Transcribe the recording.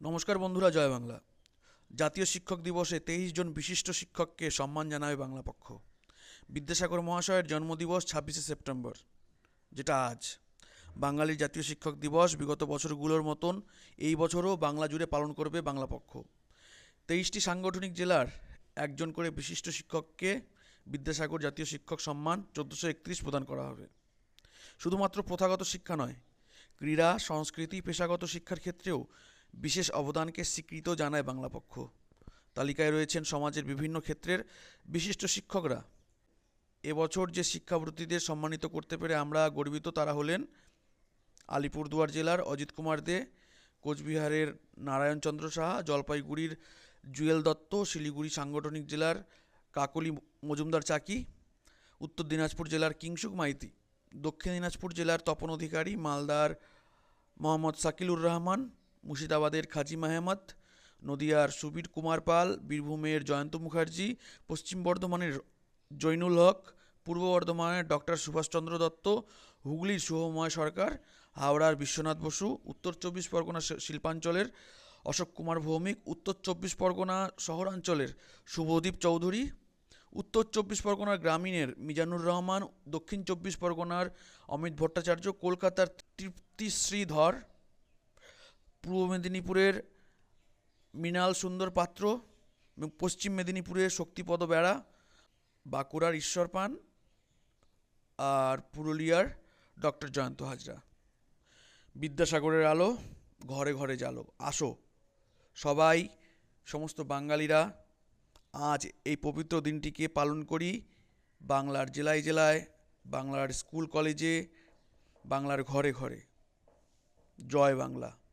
নমস্কার বন্ধুরা, জয় বাংলা। জাতীয় শিক্ষক দিবসে তেইশ জন বিশিষ্ট শিক্ষককে সম্মান জানাবে বাংলা পক্ষ। বিদ্যাসাগর মহাশয়ের জন্মদিবস ছাব্বিশে সেপ্টেম্বর, যেটা আজ। বাঙালির জাতীয় শিক্ষক দিবস বিগত বছরগুলোর মতন এই বছরও বাংলা জুড়ে পালন করবে বাংলা পক্ষ। তেইশটি সাংগঠনিক জেলার একজন করে বিশিষ্ট শিক্ষককে বিদ্যাসাগর জাতীয় শিক্ষক সম্মান চোদ্দোশো একত্রিশ প্রদান করা হবে। শুধুমাত্র প্রথাগত শিক্ষা নয়, ক্রীড়া, সংস্কৃতি, পেশাগত শিক্ষার ক্ষেত্রেও বিশেষ অবদানকে স্বীকৃত জানায় বাংলা পক্ষ। তালিকায় রয়েছেন সমাজের বিভিন্ন ক্ষেত্রের বিশিষ্ট শিক্ষকরা। এবছর যে শিক্ষাবৃত্তিদের সম্মানিত করতে পেরে আমরা গর্বিত তারা হলেন আলিপুরদুয়ার জেলার অজিত কুমার দে, কোচবিহারের নারায়ণচন্দ্র সাহা, জলপাইগুড়ির জুয়েল দত্ত, শিলিগুড়ি সাংগঠনিক জেলার কাকলি মজুমদার চাকি, উত্তর দিনাজপুর জেলার কিংসুক মাইতি, দক্ষিণ দিনাজপুর জেলার তপন অধিকারী মালদার মোহাম্মদ সাকিলুর রহমান মুর্শিদাবাদের খাজি মাহমদ, নদিয়ার সুবীর কুমার পাল, বীরভূমের জয়ন্ত মুখার্জি, পশ্চিম বর্ধমানের জৈনুল হক, পূর্ব বর্ধমানের ডক্টর সুভাষচন্দ্র দত্ত, হুগলির শুভময় সরকার, হাওড়ার বিশ্বনাথ বসু, উত্তর চব্বিশ পরগনা শিল্পাঞ্চলের অশোক কুমার ভৌমিক, উত্তর চব্বিশ পরগনা শহরাঞ্চলের শুভদীপ চৌধুরী, উত্তর চব্বিশ পরগনার গ্রামীণের মিজানুর রহমান, দক্ষিণ চব্বিশ পরগনার অমিত ভট্টাচার্য, কলকাতার তৃপ্তিশ্রী ধর পূর্ব মেদিনীপুরের মৃণাল সুন্দর পাত্র এবং পশ্চিম মেদিনীপুরের শক্তিপদ বেড়া, বাঁকুড়ার ঈশ্বর পান আর পুরুলিয়ার ডক্টর জয়ন্ত হাজরা। বিদ্যাসাগরের আলো, ঘরে ঘরে জালো। আসো, সবাই, সমস্ত বাঙালিরা, আজ এই পবিত্র দিনটিকে পালন করি বাংলার জেলায় জেলায়, বাংলার স্কুল কলেজে, বাংলার ঘরে ঘরে। জয় বাংলা।